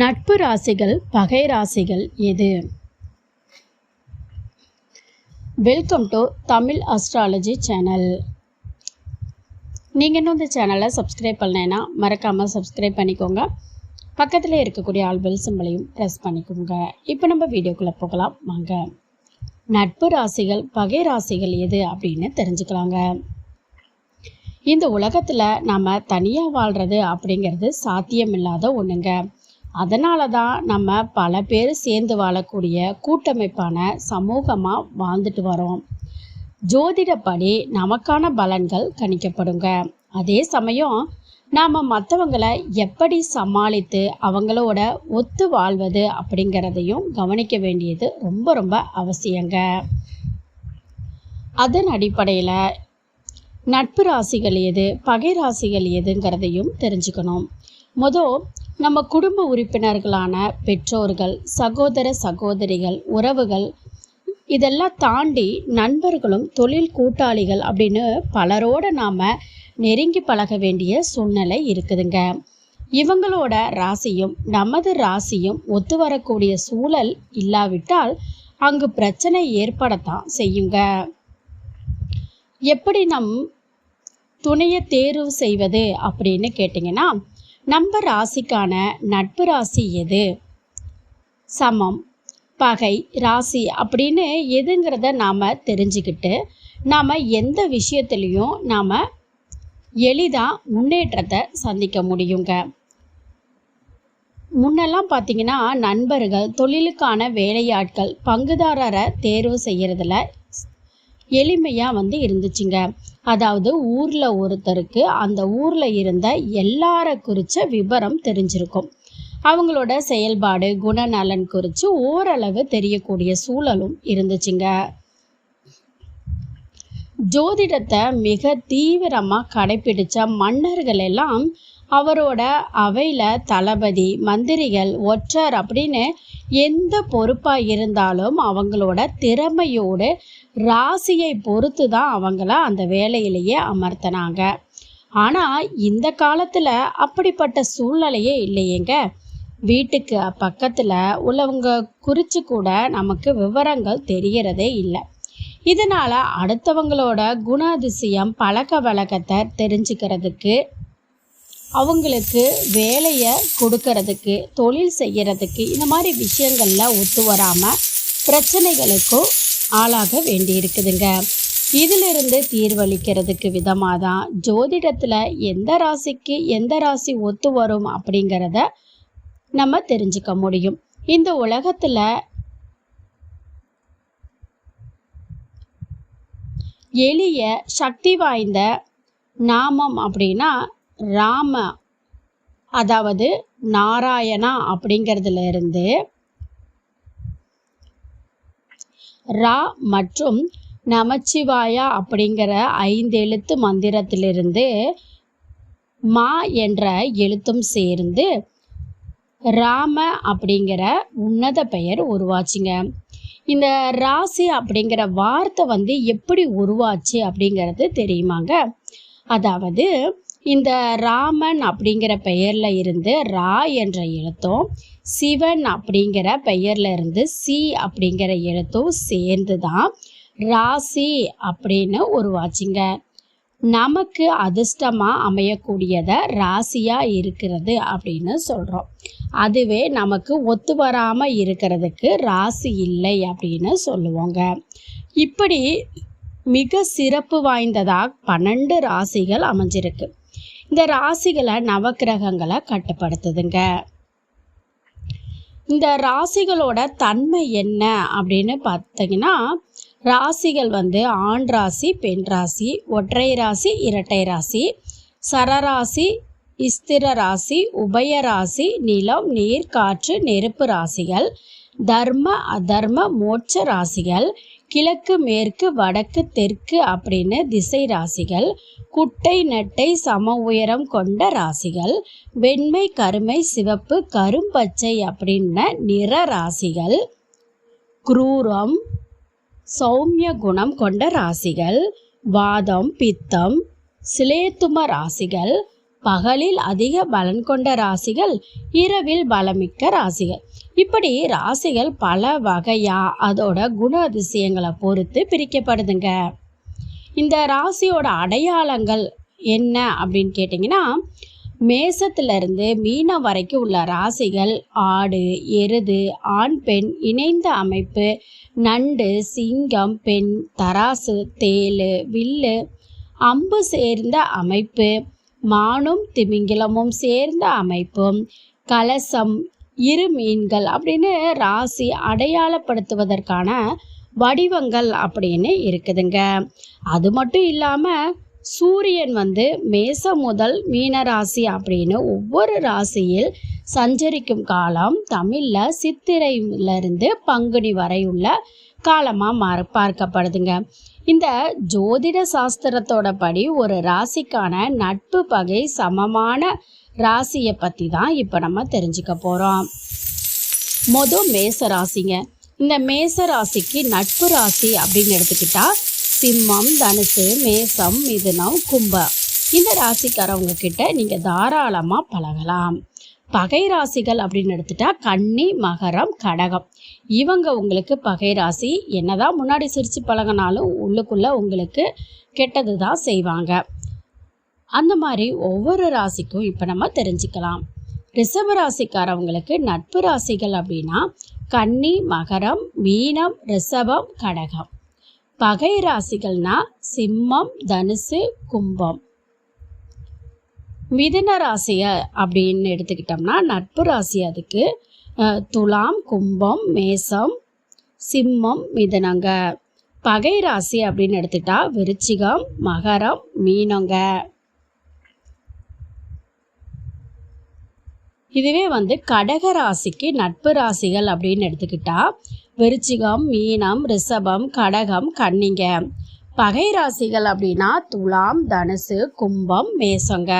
நட்பு ராசிகள் பகை ராசிகள் எது? Welcome to Tamil astrology channel நீங்கள் இன்னும் இந்த சேனலை சப்ஸ்கிரைப் பண்ணலைன்னா மறக்காமல் சப்ஸ்கிரைப் பண்ணிக்கோங்க. பக்கத்தில் இருக்கக்கூடிய ஆல்பெல் சிம்பளையும் ப்ரெஸ் பண்ணிக்கோங்க. இப்போ நம்ம வீடியோக்குள்ளே போகலாம். வாங்க. நட்பு ராசிகள் பகை ராசிகள் எது அப்படின்னு தெரிஞ்சுக்கலாங்க. இந்த உலகத்தில் நாம் தனியாக வாழ்கிறது அப்படிங்கிறது சாத்தியமில்லாத ஒன்றுங்க அதனால தான் நம்ம பல பேர் சேர்ந்து வாழக்கூடிய கூட்டமைப்பான சமூகமாக வாழ்ந்துட்டு வரோம். ஜோதிடப்படி நமக்கான பலன்கள் கணிக்கப்படுங்க. அதே சமயம் நாம் மற்றவங்களை எப்படி சமாளித்து அவங்களோட ஒத்து வாழ்வது அப்படிங்கிறதையும் கவனிக்க வேண்டியது ரொம்ப ரொம்ப அவசியங்க. அதன் அடிப்படையில் நட்பு ராசிகள் எது பகை ராசிகள் எதுங்கிறதையும் தெரிஞ்சுக்கணும். மொதல் நம்ம குடும்ப உறுப்பினர்களான பெற்றோர்கள் சகோதர சகோதரிகள் உறவுகள் இதெல்லாம் தாண்டி நண்பர்களும் தொழில் கூட்டாளிகள் அப்படின்னு பலரோட நாம் நெருங்கி பழக வேண்டிய சூழ்நிலை இருக்குதுங்க. இவங்களோட ராசியும் நமது ராசியும் ஒத்து வரக்கூடிய சூழல் இல்லாவிட்டால் அங்கு பிரச்சனை ஏற்படத்தான் செய்யுங்க. எப்படி நம் துணையை தேர்வு செய்வது அப்படின்னு கேட்டிங்கன்னா நம்ம ராசிக்கான நட்பு ராசி எது? சமம். பகை ராசி அப்படின்னு எதுங்கிறத நாம் தெரிஞ்சுக்கிட்டு நாம் எந்த விஷயத்துலேயும் நாம் எளிதாக முன்னேற்றத்தை சந்திக்க முடியுங்க. முன்னெல்லாம் பார்த்தீங்கன்னா நண்பர்கள் தொழிலுக்கான வேலையாட்கள் பங்குதாரரை தேர்வு செய்கிறதுல எளிமையாக வந்து இருந்துச்சுங்க. அதாவது ஊரில் ஒருத்தருக்கு அந்த ஊரில் இருந்த எல்லார குறித்த விவரம் தெரிஞ்சிருக்கும். அவங்களோட செயல்பாடு குணநலன் குறித்து ஓரளவு தெரியக்கூடிய சூழலும் இருந்துச்சுங்க. ஜோதிடத்தை மிக தீவிரமாக கடைபிடிச்ச மன்னர்கள் எல்லாம் அவரோட அவையில் தளபதி மந்திரிகள் ஒற்றர் அப்படின்னு எந்த பொறுப்பாக இருந்தாலும் அவங்களோட திறமையோடு ராசியை பொறுத்து தான் அவங்கள அந்த வேலையிலேயே அமர்த்தினாங்க. ஆனால் இந்த காலத்தில் அப்படிப்பட்ட சூழ்நிலையே இல்லையேங்க. வீட்டுக்கு பக்கத்தில் உள்ளவங்க குறித்து கூட நமக்கு விவரங்கள் தெரியறதே இல்லை. இதனால் அடுத்தவங்களோட குணாதிசயம் பழக்க வழக்கத்தை தெரிஞ்சுக்கிறதுக்கு அவங்களுக்கு வேலையை கொடுக்கறதுக்கு தொழில் செய்கிறதுக்கு இந்த மாதிரி விஷயங்களில் ஒத்து வராமல் பிரச்சனைகளுக்கும் ஆளாக வேண்டியிருக்குதுங்க. இதிலிருந்து தீர்வளிக்கிறதுக்கு விதமாக தான் ஜோதிடத்தில் எந்த ராசிக்கு எந்த ராசி ஒத்து வரும் அப்படிங்கிறத நம்ம தெரிஞ்சுக்க முடியும். இந்த உலகத்தில் எளிய சக்தி வாய்ந்த நாமம் அப்படின்னா ராம அதாவது நாராயணா அப்படிங்கிறதுல இருந்து ரா மற்றும் நமச்சிவாயா அப்படிங்கிற ஐந்து எழுத்து மந்திரத்திலிருந்து மா என்ற எழுத்தும் சேர்ந்து ராம அப்படிங்கிற உன்னத பெயர் உருவாச்சுங்க. இந்த ராசி அப்படிங்கிற வார்த்தை வந்து எப்படி உருவாச்சு அப்படிங்கிறது தெரியுமாங்க? அதாவது இந்த ராமன் அப்படிங்கிற பெயரில் இருந்து ரா என்ற எழுத்தும் சிவன் அப்படிங்கிற பெயரில் இருந்து சி அப்படிங்கிற எழுத்தும் சேர்ந்து தான் ராசி அப்படின்னு உருவாச்சுங்க. நமக்கு அதிர்ஷ்டமாக அமையக்கூடியதை ராசியாக இருக்கிறது அப்படின்னு சொல்கிறோம் அதுவே நமக்கு ஒத்து வராமல் இருக்கிறதுக்கு ராசி இல்லை அப்படின்னு சொல்லுவோங்க. இப்படி மிக சிறப்பு வாய்ந்ததாக பன்னெண்டு ராசிகள் அமைஞ்சிருக்கு. இந்த ராசிகளை நவக்கிரகங்களை கட்டுப்படுத்துதுங்க. இந்த ராசிகளோட தன்மை என்ன அப்படின்னு பார்த்தீங்கன்னா ராசிகள் வந்து ஆண் ராசி பெண் ராசி ஒற்றை ராசி இரட்டை ராசி சரராசி இஸ்திர ராசி உபய ராசி நிலம் நீர் காற்று நெருப்பு ராசிகள் தர்ம அதர்ம மோட்ச ராசிகள் கிழக்கு மேற்கு வடக்கு தெற்கு அப்படின்னு திசை ராசிகள் குட்டை நெட்டை சம உயரம் கொண்ட ராசிகள் வெண்மை கருமை சிவப்பு கரும்பச்சை அப்படின்ன நிற ராசிகள் குரூரம் சௌமிய குணம் கொண்ட ராசிகள் வாதம் பித்தம் சிலேத்தும ராசிகள் பகலில் அதிக பலன் கொண்ட ராசிகள் இரவில் பலமிக்க ராசிகள். இப்படி ராசிகள் பல வகையாக அதோட குண அதிசயங்களை பொறுத்து பிரிக்கப்படுதுங்க. இந்த ராசியோட அடையாளங்கள் என்ன அப்படின்னு கேட்டிங்கன்னா மேசத்திலிருந்து மீனம் வரைக்கும் உள்ள ராசிகள் ஆடு எருது ஆண் பெண் இணைந்த அமைப்பு நண்டு சிங்கம் பெண் தராசு தேலு வில்லு அம்பு சேர்ந்த அமைப்பு மானும் திமிங்கிலமும் சேர்ந்த அமைப்பும் கலசம் இரு மீன்கள் அப்படின்னு ராசி அடையாளப்படுத்துவதற்கான வடிவங்கள் அப்படின்னு இருக்குதுங்க. அது மட்டும் இல்லாமல் சூரியன் வந்து மேச முதல் மீன ராசி அப்படின்னு ஒவ்வொரு ராசியில் சஞ்சரிக்கும் காலம் தமிழில் சித்திரையிலிருந்து பங்குனி வரை உள்ள காலமாக மாற பார்க்கப்படுதுங்க. இந்த ஜோதிட சாஸ்திரத்தோட படி ஒரு ராசிக்கான நட்பு பகை சமமான ராசியை பற்றி தான் இப்போ நம்ம தெரிஞ்சுக்க போகிறோம் மொதல் மேச ராசிங்க. இந்த மேச ராசிக்கு நட்பு ராசி அப்படின்னு எடுத்துக்கிட்டா சிம்மம் தனுசு மேசம் மிதுனம் கும்பம். இந்த ராசிக்காரவங்க கிட்ட நீங்கள் தாராளமாக பழகலாம். பகை ராசிகள் அப்படின்னு எடுத்துட்டா கன்னி மகரம் கடகம். இவங்க உங்களுக்கு பகை ராசி. என்னதான் முன்னாடி சிரித்து பழகினாலும் உள்ளுக்குள்ளே உங்களுக்கு கெட்டது தான் செய்வாங்க. அந்த மாதிரி ஒவ்வொரு ராசிக்கும் இப்போ நம்ம தெரிஞ்சுக்கலாம். ரிஷப ராசிக்காரவங்களுக்கு நட்பு ராசிகள் அப்படின்னா கன்னி மகரம் மீனம் ரிஷபம் கடகம். பகை ராசிகள்னா சிம்மம் தனுசு கும்பம். மிதுன ராசிய அப்படின்னு எடுத்துக்கிட்டோம்னா நட்பு ராசி அதுக்கு துலாம் கும்பம் மேசம் சிம்மம் மிதனங்க. பகை ராசி அப்படின்னு எடுத்துட்டா விருச்சிகம் மகரம் மீனங்க. இதுவே வந்து கடக ராசிக்கு நட்பு ராசிகள் அப்படின்னு எடுத்துக்கிட்டா விருச்சிகம் மீனம் ரிஷபம் கடகம் கன்னிங்க. பகை ராசிகள் அப்படின்னா துலாம் தனுசு கும்பம் மேசங்க.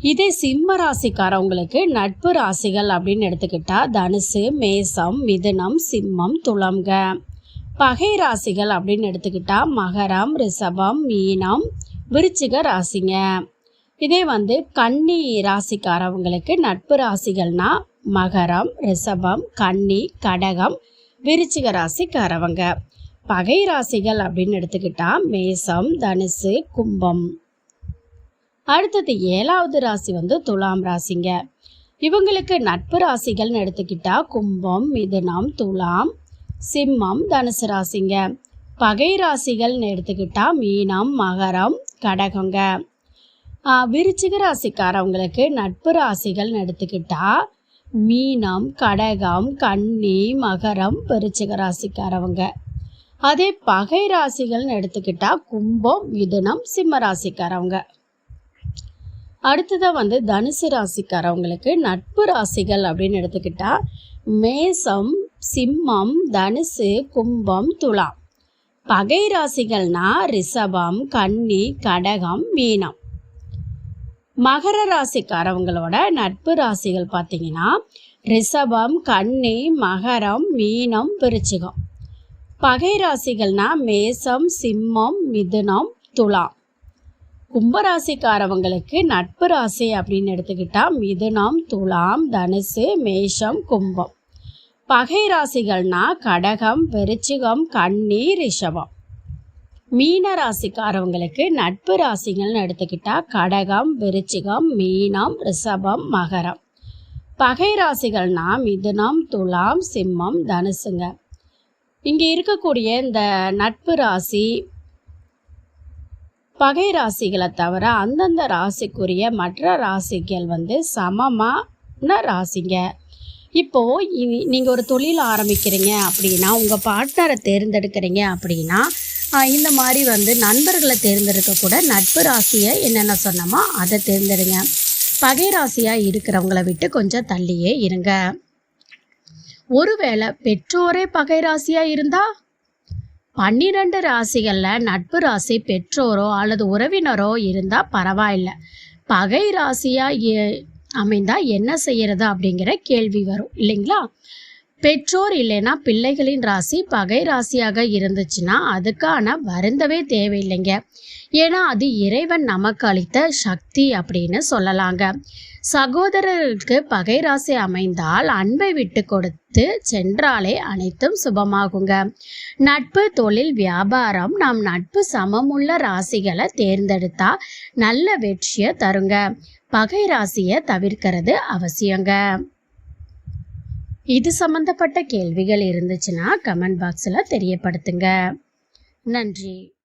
இதே சிம்ம ராசிக்காரவங்களுக்கு நட்பு ராசிகள் அப்படின்னு எடுத்துக்கிட்டா தனுசு மேசம் மிதுனம் சிம்மம் துளம்க பகை ராசிகள் அப்படின்னு எடுத்துக்கிட்டா மகரம் ரிஷபம் மீனம் விருச்சிக ராசிங்க. இதே வந்து கன்னி ராசிக்காரவங்களுக்கு நட்பு ராசிகள்னா மகரம் ரிஷபம் கன்னி கடகம் விருச்சிக ராசிக்காரவங்க. பகை ராசிகள் அப்படின்னு எடுத்துக்கிட்டா மேசம் தனுசு கும்பம். அடுத்தது ஏழாவது ராசி வந்து துலாம் ராசிங்க. இவங்களுக்கு நட்பு ராசிகள்னு எடுத்துக்கிட்டா கும்பம் மிதுனம் துலாம் சிம்மம் தனுசு ராசிங்க. பகை ராசிகள்னு எடுத்துக்கிட்டா மீனம் மகரம் கடகங்க. விருச்சிக ராசிக்காரவங்களுக்கு நட்பு ராசிகள்னு எடுத்துக்கிட்டா மீனம் கடகம் கன்னி மகரம் விருச்சிக ராசிக்காரவங்க. அதே பகை ராசிகள்னு எடுத்துக்கிட்டா கும்பம் மிதுனம் சிம்ம ராசிக்காரவங்க. அடுத்ததாக வந்து தனுசு ராசிக்காரவங்களுக்கு நட்பு ராசிகள் அப்படின்னு எடுத்துக்கிட்டா மேசம் சிம்மம் தனுசு கும்பம் துலாம். பகை ராசிகள்னா ரிஷபம் கன்னி கடகம் மீனம். மகர ராசிக்காரவங்களோட நட்பு ராசிகள் பார்த்தீங்கன்னா ரிஷபம் கன்னி மகரம் மீனம் விருச்சிகம். பகை ராசிகள்னா மேசம் சிம்மம் மிதுனம் துலாம். கும்பராசிக்காரவங்களுக்கு நட்பு ராசி அப்படின்னு எடுத்துக்கிட்டால் மிதுனம் துலாம் தனுசு மேஷம் கும்பம். பகை ராசிகள்னா கடகம் விருச்சிகம் கன்னி ரிஷபம். மீன ராசிக்காரவங்களுக்கு நட்பு ராசிகள்னு எடுத்துக்கிட்டா கடகம் விருச்சிகம் மீனம் ரிஷபம் மகரம். பகை ராசிகள்னா மிதுனம் துலாம் சிம்மம் தனுசுங்க. இங்கே இருக்கக்கூடிய இந்த நட்பு ராசி பகை ராசிகளை தவிர அந்தந்த ராசிக்குரிய மற்ற ராசிகள் வந்து சமமான ராசிங்க. இப்போது நீங்கள் ஒரு தொழில் ஆரம்பிக்கிறீங்க அப்படின்னா உங்கள் பார்ட்னரை தேர்ந்தெடுக்கிறீங்க அப்படின்னா இந்த மாதிரி வந்து நண்பர்களை தேர்ந்தெடுக்க கூட நட்பு ராசியை என்னென்ன சொன்னோமோ அதை தேர்ந்தெடுங்க. பகை ராசியாக இருக்கிறவங்கள விட்டு கொஞ்சம் தள்ளியே இருங்க. ஒருவேளை பெற்றோரே பகை ராசியாக இருந்தால் பன்னிரெண்டு ராசிகளில் நட்பு ராசி பெற்றோரோ அல்லது உறவினரோ இருந்தால் பரவாயில்ல. பகை ராசியாக அமைந்தால் என்ன செய்யறது அப்படிங்கிற கேள்வி வரும் இல்லைங்களா? பெற்றோர் இல்லைன்னா பிள்ளைகளின் ராசி பகை ராசியாக இருந்துச்சுன்னா அதுக்கான வருந்தவே தேவையில்லைங்க. ஏன்னா அது இறைவன் நமக்கு அளித்த சக்தி அப்படின்னு சொல்லலாங்க. சகோதரர்களுக்கு பகை ராசி அமைந்தால் அன்பை விட்டு கொடுத்து சென்றாலே அனைத்தும் சுபமாகுங்க. நட்பு தொழில் வியாபாரம் நாம் நட்பு சமமுள்ள ராசிகளை தேர்ந்தெடுத்தா நல்ல வெற்றியை தருங்க. பகை ராசியை தவிர்க்கிறது அவசியங்க. இது சம்பந்தப்பட்ட கேள்விகள் இருந்துச்சுன்னா கமெண்ட் பாக்ஸில் தெரியப்படுத்துங்க. நன்றி.